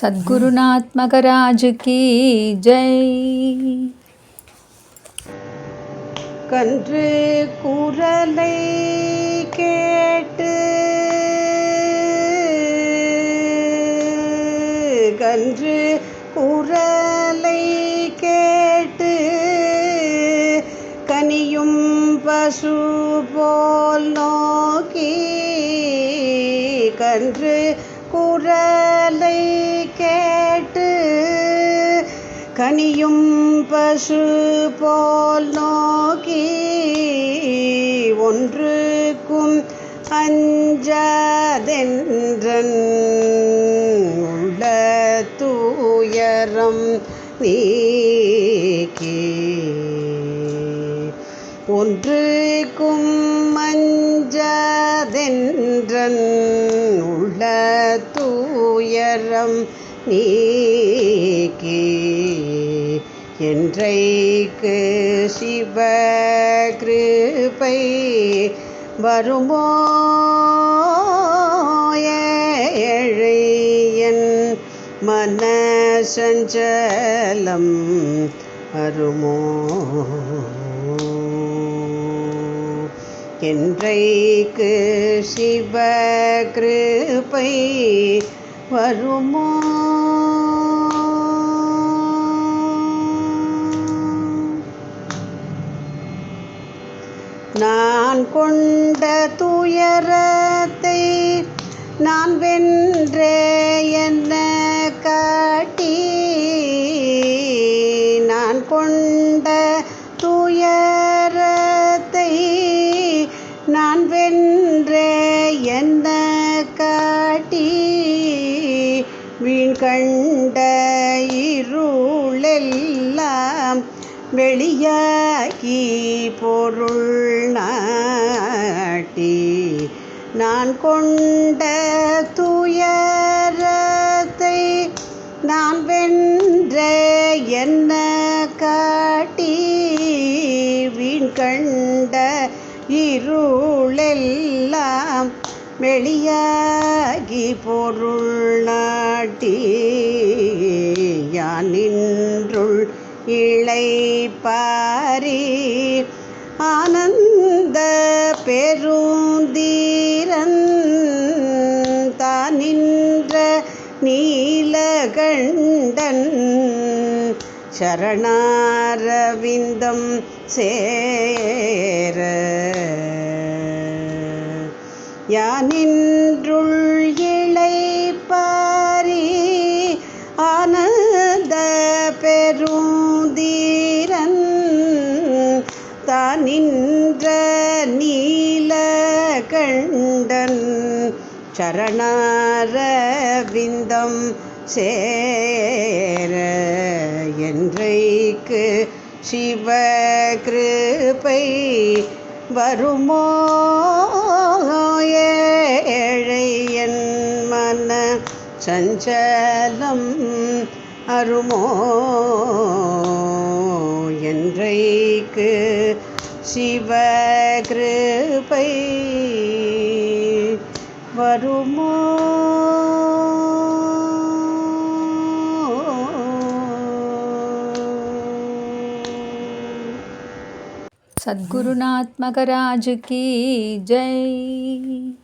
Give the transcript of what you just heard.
சத்குருநாத் மகராஜ் ஜெய் கன்று குரலை கேட்டு கன்று குரலை கேட்டு கனியும் பசு போல் நோக்கி கன்று குரலை கனியும் பசு போல் நோக்கி ஒன்றுக்கும் அஞ்சதென்றன். உள்ள தூயரம் நீக்கி ஒன்றுக்கும் மஞ்சதென்றன் உள்ள தூயரம் நீக்கி என்றைக்கு சிவ கிருபை வருமோ ஏழையன் மனசஞ்சலம் வருமோ? என்றைக்கு சிவ கிருபை வருமோ? நான் கொண்ட துயரத்தை நான் வென்றே என்ன காட்டி? நான் கொண்ட துயரத்தை நான் வென்றே என்ன காட்டி? வீண் கண்ட வெளியாகி பொருள் நாட்டி நான் கொண்ட துயரத்தை நான் வென்ற என்ன காட்டி வீண் கண்ட இருளெல்லாம் வெளியாகி பொருள் நாட்டி யான் நின்றுள் இளை பாரி ஆனந்த பெருந்தீரன் தானின்ற நீலகண்டன் சரணாரவிந்தம் சேர. யானின் நின்ற நீலகண்டன் சரணாரவிந்தம் சேர என்றைக்கு சிவ கிருபை வருமோ ஏழையன் மன சஞ்சலம் அருமோ? என்றைக்கு சிவ கிருபை வருமோ சத்குருநாத் மகராஜ் கி ஜெய்